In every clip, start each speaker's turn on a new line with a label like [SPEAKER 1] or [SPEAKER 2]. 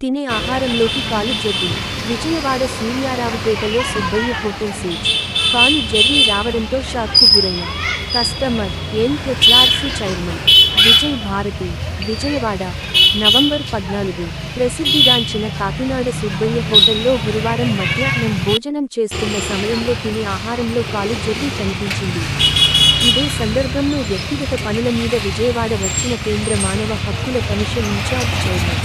[SPEAKER 1] తినే ఆహారంలోకి కాలు జర్రీ విజయవాడ సూర్యారావుపేటలో సుబ్బయ్య హోటల్ సీజ్. కాలు జర్రీ రావడంతో షాక్కు గురైన customer NHRC chairman Vijay Bharathi. Vijayawada November పద్నాలుగు. ప్రసిద్ధిగాంచిన కాకినాడ సుబ్బయ్య హోటల్లో గురువారం మధ్యాహ్నం భోజనం చేస్తున్న సమయంలో తినే ఆహారంలో కాలు జర్రీ కనిపించింది. ఇదే సందర్భంలో వ్యక్తిగత పనుల మీద విజయవాడ వచ్చిన కేంద్ర మానవ హక్కుల commission in charge chairman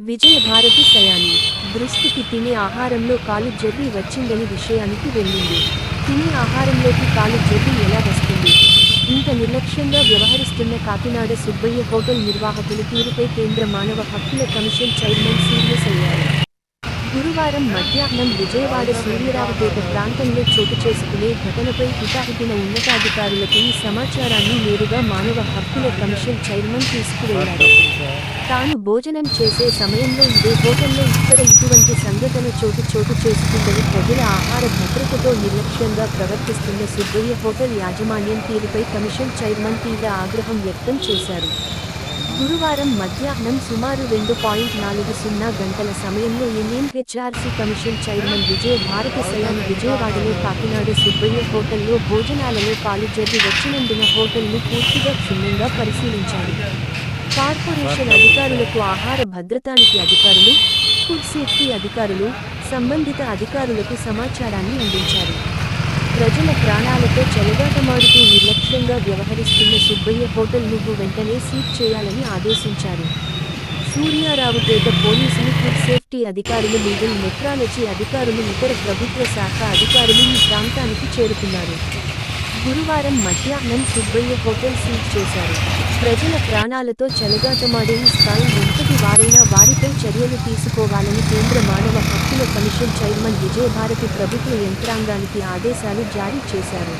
[SPEAKER 1] Vijaya Bharathi Sayani దృష్టికి తినే ఆహారంలో కాలు జర్రీ వచ్చిందని విషయానికి వెళ్ళింది. తినే ఆహారంలోకి కాలు జర్రీ ఎలా వస్తుంది? ఇంత నిర్లక్ష్యంగా వ్యవహరిస్తున్న కాకినాడ సుబ్బయ్య హోటల్ నిర్వాహకులు తీరుపై కేంద్ర మానవ హక్కుల కమిషన్ చైర్మన్ సీరియస్ అయ్యారు. గురువారం మధ్యాహ్నం విజయవాడ సూర్యరావుపేట ప్రాంతంలో చోటు చేసుకునే ఘటనపై హితాహితిన ఉన్నతాధికారులకు ఈ సమాచారాన్ని నేరుగా మానవ హక్కుల కమిషన్ చైర్మన్ తీసుకువెళ్ళారు తాను భోజనం చేసే సమయంలో ఇదే హోటల్లో ఇక్కడ ఇటువంటి సంఘటన చోటు చోటు చేసుకుందని ప్రజల ఆహార భద్రతతో నిర్లక్ష్యంగా ప్రవర్తిస్తున్న సుబ్బయ్య హోటల్ యాజమాన్యం తీరుపై కమిషన్ చైర్మన్ తీవ్ర ఆగ్రహం వ్యక్తం చేశారు. గురువారం మధ్యాహ్నం సుమారు రెండు పాయింట్ నాలుగు సున్నా గంటల సమయంలో ఎన్ఎన్హెచ్ఆర్సీ కమిషన్ చైర్మన్ విజయ భారత సయాన్ విజయవాడలో కాకినాడ సుబ్బయ్య హోటల్లో భోజనాలలో కాలు జర్రి వచ్చినందున హోటల్ను పూర్తిగా క్షుణ్ణంగా పరిశీలించారు. కార్పొరేషన్ అధికారులకు ఆహార భద్రతానికి అధికారులు ఫుడ్ సేఫ్టీ అధికారులు సంబంధిత అధికారులకు సమాచారాన్ని అందించారు. ప్రజల ప్రాణాలతో చెలగాటమాడుతూ నిర్లక్ష్యంగా వ్యవహరిస్తున్న సుబ్బయ్య హోటల్ నువ్వు వెంటనే సీజ్ చేయాలని ఆదేశించారు. సూర్యారావుపేట పోలీసులు ఫుడ్ సేఫ్టీ అధికారులు లీగల్ మెట్రాలజీ అధికారులు ఇతర ప్రభుత్వ శాఖ అధికారులు ఈ ప్రాంతానికి చేరుకున్నారు. గురువారం మధ్యాహ్నం సుబ్బయ్య హోటల్ సీజ్ చేశారు. ప్రజల ప్రాణాలతో చెలగాటమాడే ఈ స్థాయి ఎంతటి వారైనా వారిపై చర్యలు తీసుకోవాలని కేంద్ర మానవ హక్కుల కమిషన్ చైర్మన్ విజయభారతి ప్రభుత్వ యంత్రాంగానికి ఆదేశాలు జారీ చేశారు.